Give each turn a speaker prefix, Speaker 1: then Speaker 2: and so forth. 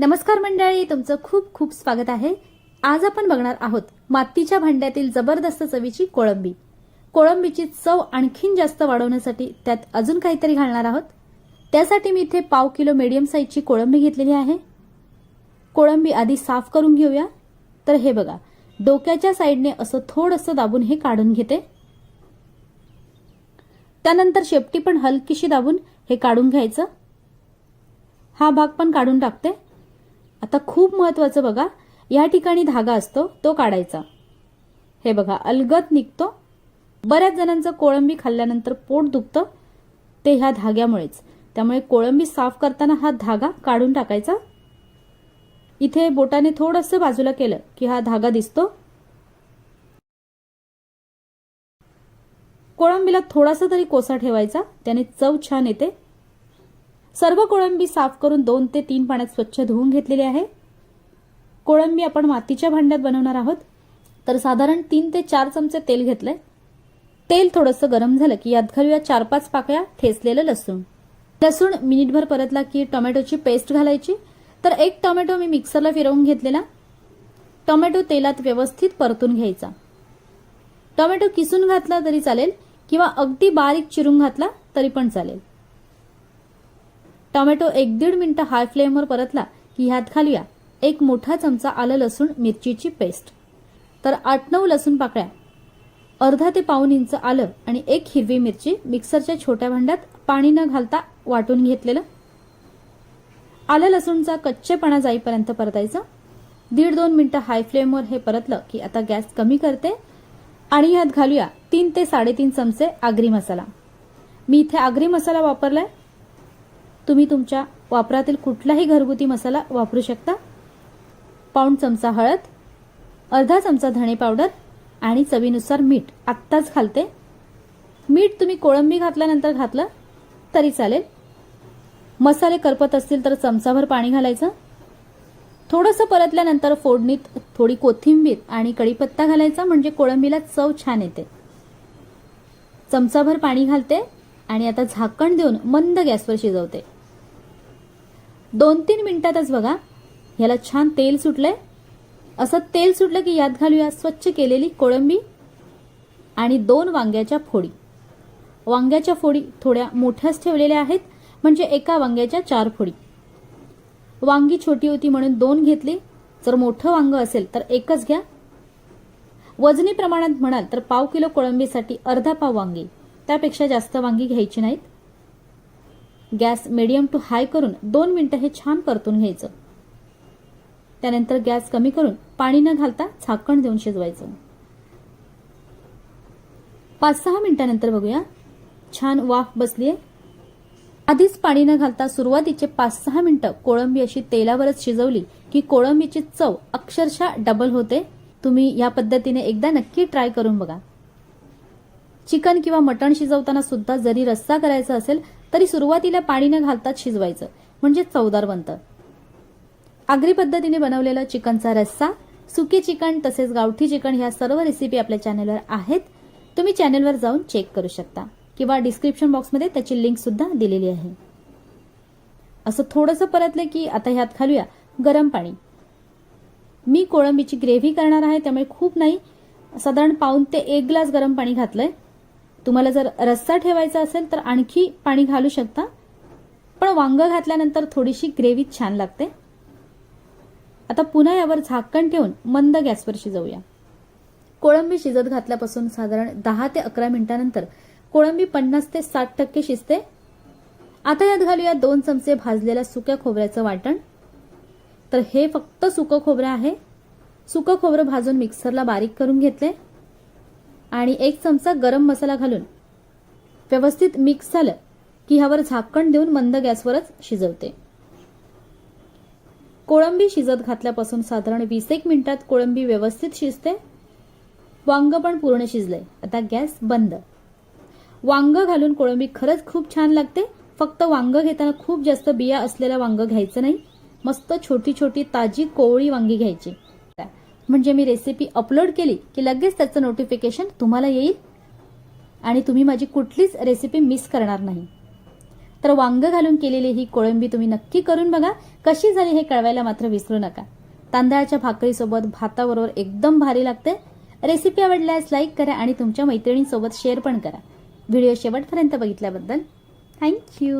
Speaker 1: नमस्कार मंडळी तुमचं खूप खूप स्वागत आहे. आज आपण बघणार आहोत मातीच्या भांड्यातील जबरदस्त चवीची कोळंबी. कोळंबीची चव आणखीन जास्त वाढवण्यासाठी त्यात अजून काहीतरी घालणार आहोत. त्यासाठी मी इथे पाव किलो मीडियम साईजची कोळंबी घेतलेली आहे. कोळंबी आधी साफ करून घेऊया. तर हे बघा डोक्याच्या साईडने असं थोडंसं दाबून हे काढून घेते. त्यानंतर शेपटी पण हलकीशी दाबून हे काढून घ्यायचं. हा भाग पण काढून टाकते. आता खूप महत्वाचं बघा या ठिकाणी धागा असतो तो काढायचा. हे बघा अलगत निघतो. बऱ्याच जणांचं कोळंबी खाल्ल्यानंतर पोट दुखतं ते ह्या धाग्यामुळेच. त्यामुळे कोळंबी साफ करताना हा धागा काढून टाकायचा. इथे बोटाने थोडंसं बाजूला केलं की हा धागा दिसतो. कोळंबीला थोडासा तरी कोसा ठेवायचा त्याने चव छान येते. सर्व कोळंबी साफ करून दोन ते तीन पाण्यात स्वच्छ धुवून घेतलेली आहे. कोळंबी आपण मातीच्या भांड्यात बनवणार आहोत. तर साधारण तीन ते चार चमचे तेल घेतलंय. तेल थोडंसं गरम झालं की यात घालूया चार पाच पाकळ्या ठेचलेलं लसूण. लसूण मिनिटभर परतला की टोमॅटोची पेस्ट घालायची. तर एक टोमॅटो मी मिक्सरला फिरवून घेतलेला. टोमॅटो तेलात व्यवस्थित परतून घ्यायचा. टोमॅटो किसून घातला तरी चालेल किंवा अगदी बारीक चिरून घातला तरी पण चालेल. टोमॅटो एक दीड मिनिटं हाय फ्लेमवर परतला की ह्यात घालूया. एक मोठा चमचा आलं लसूण मिरचीची पेस्ट तर आठ नऊ लसूण पाकळ्या. अर्धा ते पाऊन इंच आलं आणि एक हिरवी मिरची मिक्सरच्या छोट्या भांड्यात पाणी न घालता वाटून घेतलेलं. आलं लसूणचा कच्चेपणा जाईपर्यंत परतायचं. दीड दोन मिनिटं हाय फ्लेमवर हे परतलं की आता गॅस कमी करते. आणि ह्यात घालूया तीन ते साडेतीन चमचे आगरी मसाला. मी इथे आगरी मसाला वापरलाय. तुम्ही तुमच्या वापरातील कुठलाही घरगुती मसाला वापरू शकता. पाऊण चमचा हळद अर्धा चमचा धणे पावडर आणि चवीनुसार मीठ. आत्ताच घालते. मीठ तुम्ही कोळंबी घातल्यानंतर घातलं तरी चालेल. मसाले करपत असतील तर चमचाभर पाणी घालायचं. थोडंसं परतल्यानंतर फोडणीत थोडी कोथिंबीर आणि कढीपत्ता घालायचा म्हणजे कोळंबीला चव छान येते. चमचाभर पाणी घालते आणि आता झाकण देऊन मंद गॅसवर शिजवते. दोन तीन मिनिटातच बघा. ह्याला छान तेल सुटलंय. असं तेल सुटलं की यात घालूया स्वच्छ केलेली कोळंबी आणि दोन वांग्याच्या फोडी. वांग्याच्या फोडी थोड्या मोठ्याच ठेवलेल्या आहेत म्हणजे एका वांग्याच्या चार फोडी. वांगी छोटी होती म्हणून दोन घेतली. जर मोठं वांग असेल तर एकच घ्या. वजनी प्रमाणात म्हणाल तर पाव किलो कोळंबीसाठी अर्धा पाव वांगी. त्यापेक्षा जास्त वांगी घ्यायची नाहीत. गॅस मिडियम टू हाय करून दोन मिनिटं हे छान परतून घ्यायचं. त्यानंतर गॅस कमी करून पाणी न घालता झाकण देऊन शिजवायचं. पाच सहा मिनिटानंतर बघूया. छान वाफ बसलीये. आधीच पाणी न घालता सुरुवातीचे पाच सहा मिनिटं कोळंबी अशी तेलावरच शिजवली की कोळंबीची चव अक्षरशः डबल होते. तुम्ही या पद्धतीने एकदा नक्की ट्राय करून बघा. चिकन किंवा मटण शिजवताना सुद्धा जरी रस्सा करायचा असेल तरी सुरुवातीला पाणी न घालताच शिजवायचं. म्हणजे चवदार बनतं आगरी पद्धतीने बनवलेला चिकनचा रस्सा सुके चिकन तसेच गावठी चिकन ह्या सर्व रेसिपी आपल्या चॅनेलवर आहेत. तुम्ही चॅनलवर जाऊन चेक करू शकता. किंवा डिस्क्रिप्शन बॉक्समध्ये त्याची लिंक सुद्धा दिलेली आहे. असं थोडंसं परतलं की आता ह्यात घालूया गरम पाणी. मी कोळंबीची ग्रेव्ही करणार आहे त्यामुळे खूप नाही. साधारण पाऊन ते एक ग्लास गरम पाणी घातलंय. तुम्हाला जर रस्सा ठेवायचा असेल तर आणखी पाणी घालू शकता. पण वांग घातल्यानंतर थोडीशी ग्रेव्ही छान लागते. आता पुन्हा यावर झाकण ठेवून मंद गॅसवर शिजवूया कोळंबी शिजत घातल्यापासून साधारण दहा ते अकरा मिनिटानंतर कोळंबी पन्नास ते साठ टक्के शिजते. आता यात घालूया दोन चमचे भाजलेल्या सुक्या खोबऱ्याचं वाटण. तर हे फक्त सुकं खोबरं आहे. सुकं खोबरं भाजून मिक्सरला बारीक करून घेतले. आणि एक चमचा गरम मसाला घालून व्यवस्थित मिक्स झालं की ह्यावर झाकण देऊन मंद गॅसवरच शिजवते. कोळंबी शिजत घातल्यापासून साधारण वीस एक मिनिटात कोळंबी व्यवस्थित शिजते. वांग पण पूर्ण शिजलंय. आता गॅस बंद. वांग घालून कोळंबी खरंच खूप छान लागते. फक्त वांग घेताना खूप जास्त बिया असलेलं वांग घ्यायचं नाही. मस्त छोटी छोटी ताजी कोवळी वांगी घ्यायची. म्हणजे मी रेसिपी अपलोड केली की लगेच त्याचं नोटिफिकेशन तुम्हाला येईल आणि तुम्ही माझी कुठलीच रेसिपी मिस करणार नाही. तर वांग घालून केलेली ही कोळंबी तुम्ही नक्की करून बघा. कशी झाली हे कळवायला मात्र विसरू नका. तांदळाच्या भाकरीसोबत भाताबरोबर एकदम भारी लागते. रेसिपी आवडल्यास लाईक करा आणि तुमच्या मैत्रिणींसोबत शेअर पण करा. व्हिडिओ शेवटपर्यंत बघितल्याबद्दल थँक्यू